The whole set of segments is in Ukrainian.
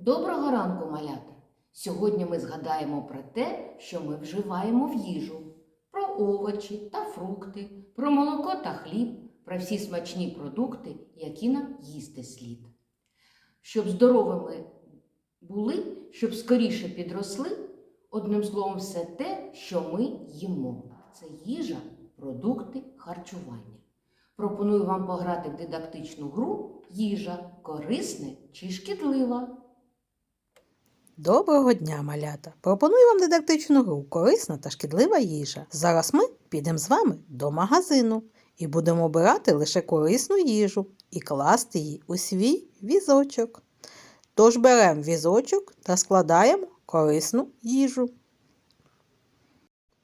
Доброго ранку, малята! Сьогодні ми згадаємо про те, що ми вживаємо в їжу, про овочі та фрукти, про молоко та хліб, про всі смачні продукти, які нам їсти слід. Щоб здоровими були, щоб скоріше підросли, одним словом, все те, що ми їмо. Це їжа, продукти, харчування. Пропоную вам пограти в дидактичну гру їжа корисне чи шкідлива. Доброго дня, малята! Пропоную вам дидактичну гру корисна та шкідлива їжа. Зараз ми підемо з вами до магазину і будемо обирати лише корисну їжу і класти її у свій візочок. Тож беремо візочок та складаємо корисну їжу.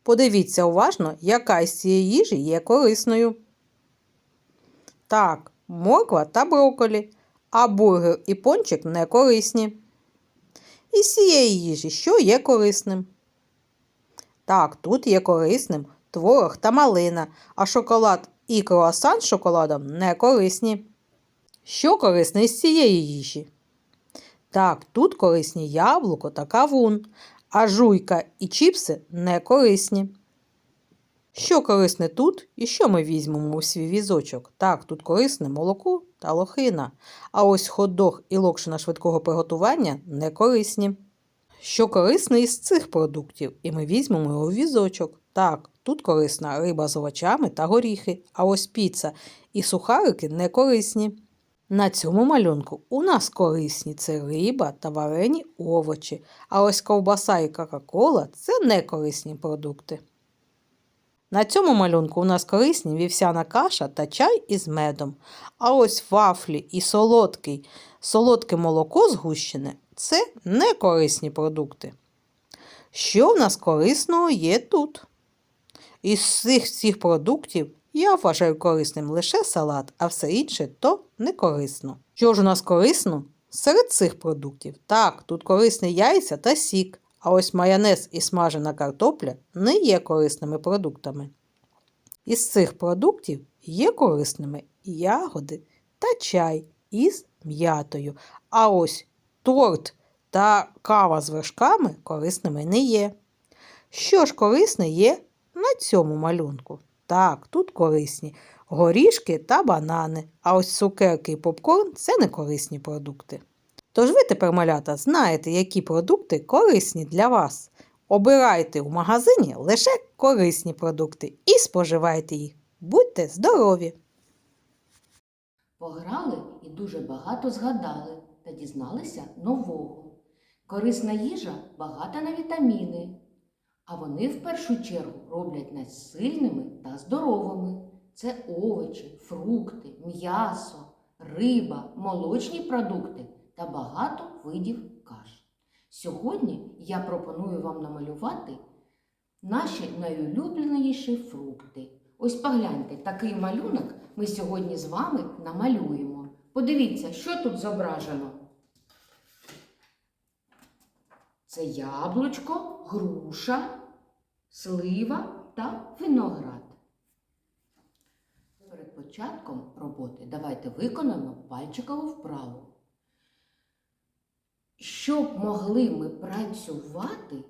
Подивіться уважно, яка із цієї їжі є корисною. Так, морква та брокколі, а бургер і пончик не корисні. Із цієї їжі, що є корисним? Так, тут є корисним творог та малина, а шоколад і круасан з шоколадом не корисні. Що корисне із цієї їжі? Так, тут корисні яблуко та кавун, а жуйка і чіпси не корисні. Що корисне тут і що ми візьмемо у свій візочок? Так, тут корисне молоко та лохина, а ось хот-дог і локшина швидкого приготування не корисні. Що корисне із цих продуктів, і ми візьмемо його у візочок. Так, тут корисна риба з овочами та горіхи, а ось піца і сухарики не корисні. На цьому малюнку у нас корисні це риба та варені овочі, а ось ковбаса і кока-кола це не корисні продукти. На цьому малюнку у нас корисні вівсяна каша та чай із медом. А ось вафлі і солодкий, солодке молоко згущене це не корисні продукти. Що в нас корисного є тут? Із цих всіх продуктів я вважаю корисним лише салат, а все інше то не корисно. Що ж у нас корисно? Серед цих продуктів. Так, тут корисні яйця та сік, а ось майонез і смажена картопля не є корисними продуктами. Із цих продуктів є корисними ягоди та чай із м'ятою. А ось торт та кава з вершками корисними не є. Що ж корисне є на цьому малюнку? Так, тут корисні горішки та банани, а ось цукерки і попкорн це не корисні продукти. Тож ви тепер, малята, знаєте, які продукти корисні для вас. Обирайте у магазині лише корисні продукти і споживайте їх. Будьте здорові! Пограли і дуже багато згадали та дізналися нового. Корисна їжа багата на вітаміни, а вони в першу чергу роблять нас сильними та здоровими. Це овочі, фрукти, м'ясо, риба, молочні продукти та багато видів каш. Сьогодні я пропоную вам намалювати наші найулюбленіші фрукти. Ось погляньте, такий малюнок ми сьогодні з вами намалюємо. Подивіться, що тут зображено. Це яблучко, груша, слива та виноград. Перед початком роботи давайте виконаємо пальчикову вправу. Щоб могли ми працювати,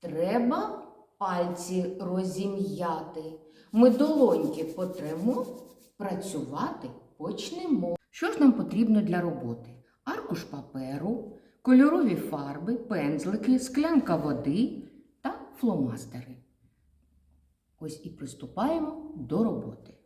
треба пальці розім'яти. Ми долоньки потремо, працювати почнемо. Що ж нам потрібно для роботи? Аркуш паперу, кольорові фарби, пензлики, склянка води та фломастери. Ось і приступаємо до роботи.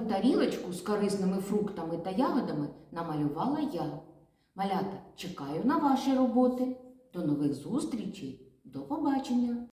Тарілочку з корисними фруктами та ягодами намалювала я. Малята, чекаю на ваші роботи. До нових зустрічей. До побачення!